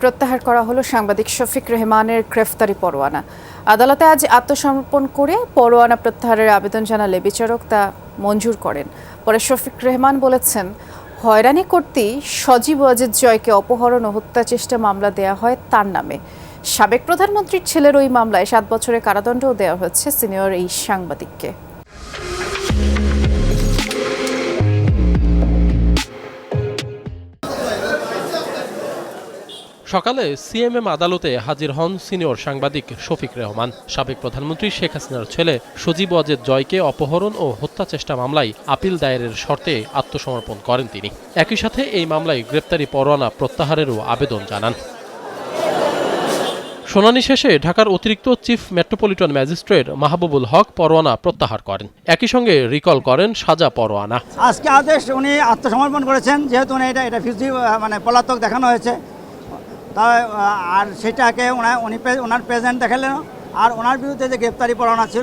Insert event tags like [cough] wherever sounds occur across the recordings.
প্রত্যাহার করা হলো সাংবাদিক শফিক রেহমানের গ্রেফতারি পরোয়ানা। আদালতে আজ আত্মসমর্পণ করে পরোয়ানা প্রত্যাহারের আবেদন জানালে বিচারক তা মঞ্জুর করেন। পরে শফিক রেহমান বলেছেন, হয়রানি করতেই সজীব ওয়াজেদ জয়কে অপহরণ ও হত্যা চেষ্টা মামলা দেয়া হয় তার নামে। সাবেক প্রধানমন্ত্রীর ছেলের ওই মামলায় সাত বছরের কারাদণ্ডও দেওয়া হচ্ছে সিনিয়র এই সাংবাদিককে। সকালে সিএমএম আদালতে হাজির হন সিনিয়র সাংবাদিক শফিক রহমান। সাবেক প্রধানমন্ত্রী শেখ হাসিনার ছেলে সজীব ওয়াজেদ জয়কে অপহরণ ও হত্যা চেষ্টা মামলায় আপিল দায়েরের শর্তে আত্মসমর্পণ করেন তিনি। একই সাথে এই মামলায় গ্রেপ্তারি পরোয়ানা প্রত্যাহারেরও আবেদন জানান। শুনানি শেষে ঢাকার অতিরিক্ত chief metropolitan magistrate Mahbubul Haque পরোয়ানা প্রত্যাহার করেন। একই সঙ্গে রিকল করেন সাজা পরোয়ানা। আজকে আদেশ উনি আত্মসমর্পণ করেছেন, যেহেতু উনি এটা এটা মানে পলাতক দেখানো হয়েছে। আহ, আর সেটাকে ওনা- উনি ওনার প্রেজেন্ট দেখালেন। আর ওনার বিরুদ্ধে যে গ্রেপ্তারি পরোয়ানা ছিল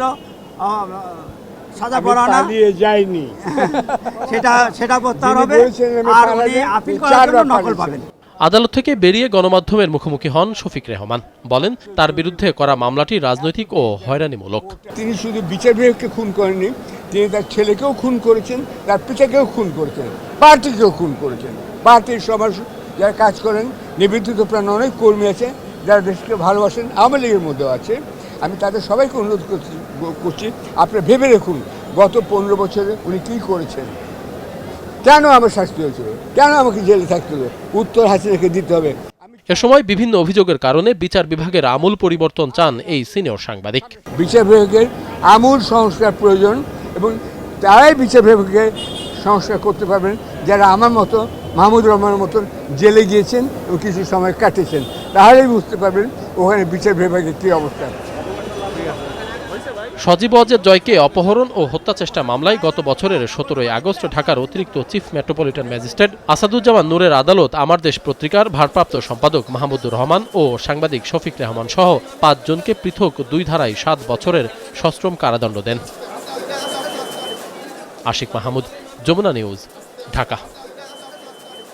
সাজা পরোয়ানা পালিয়ে যাইনি। [laughs] সেটা সেটা প্রত্যাহার হবে। আর উনি আপিল করার জন্য নকল পাবেন। আদালত থেকে বেরিয়ে গণমাধ্যমের মুখোমুখি হন শফিক রেহমান। বলেন তার বিরুদ্ধে করা মামলাটি রাজনৈতিক ও হয়রানিমূলক। তিনি শুধু বিচার বিভাগকে খুন করেননি তিনি তার ছেলেকেও খুন করেছেন তার পিতাকেও খুন করেছেন পার্টিকেও খুন করেছেন। পার্টির সবার যারা কাজ করেন নিবেদিত প্রাণ অনেক কর্মী আছে যারা দেশকে ভালোবাসেন আওয়ামী লীগের মধ্যেও আছে। আমি তাদের সবাইকে অনুরোধ করছি করছি আপনারা ভেবে দেখুন গত পনেরো বছরে উনি কী করেছেন। কেন আমার শাস্তি হয়েছিল? কেন আমাকে জেলে থাকতে হবে উত্তর হাসিনাকে দিতে হবে। এ সময় বিভিন্ন অভিযোগের কারণে বিচার বিভাগের আমূল পরিবর্তন চান এই সিনিয়র সাংবাদিক। বিচার বিভাগের আমূল সংস্কার প্রয়োজন এবং তারাই বিচার বিভাগকে সংস্কার করতে পারবেন। যারা আমার মতো মাহমুদ রহমানের মতন জেলে গিয়েছেন এবং কিছু সময় কাটিয়েছেন, তাহলেই বুঝতে পারবেন ওখানে বিচার বিভাগের কী অবস্থা। সজীব ওয়াজেদ জয়কে অপহরণ ও হত্যা চেষ্টা মামলায় গত বছরের সতেরোই আগস্ট ঢাকার অতিরিক্ত চিফ মেট্রোপলিটন ম্যাজিস্ট্রেট আসাদুজ্জামান নূরের আদালত আমার দেশ পত্রিকার ভারপ্রাপ্ত সম্পাদক মাহমুদুর রহমান ও সাংবাদিক শফিক রহমান সহ পাঁচজনকে পৃথক দুই ধারায় সাত বছরের সশ্রম কারাদণ্ড দেন। আশিক মাহমুদ। যমুনা নিউজ ঢাকা।